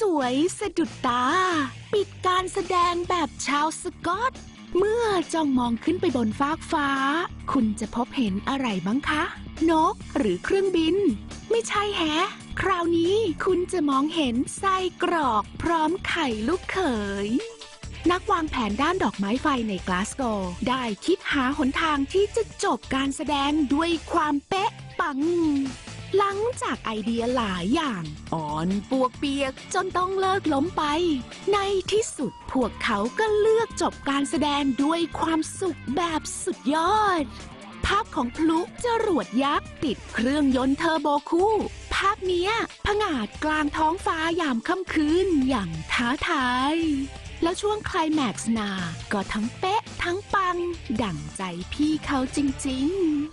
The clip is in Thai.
สวยสะดุดตา ปิดการแสดงแบบชาวสกอต เมื่อจ้องมองขึ้นไปบนฟากฟ้า คุณจะพบเห็นอะไรบ้างคะ นกหรือเครื่องบิน ไม่ใช่แฮะ คราวนี้คุณจะมองเห็นไส้กรอกพร้อมไข่ลูกเขยนักวางแผนด้านดอกไม้ไฟในกลาสโกได้คิดหาหนทางที่จะจบการแสดงด้วยความเป๊ะปัง หลังจากไอเดียหลายอย่างอ่อนปวกเปียกจนต้องเลิกล้มไป ในที่สุดพวกเขาก็เลือกจบการแสดงด้วยความสุขแบบสุดยอด ภาพของพลุจรวดยักษ์ติดเครื่องยนต์เทอร์โบคู่ ภาพเนี้ยผงาดกลางท้องฟ้ายามค่ำคืนอย่างท้าทาย แล้วช่วงไคลแม็กซ์นา ก็ทั้งเป๊ะทั้งปัง ดั่งใจพี่เขาจริง ๆ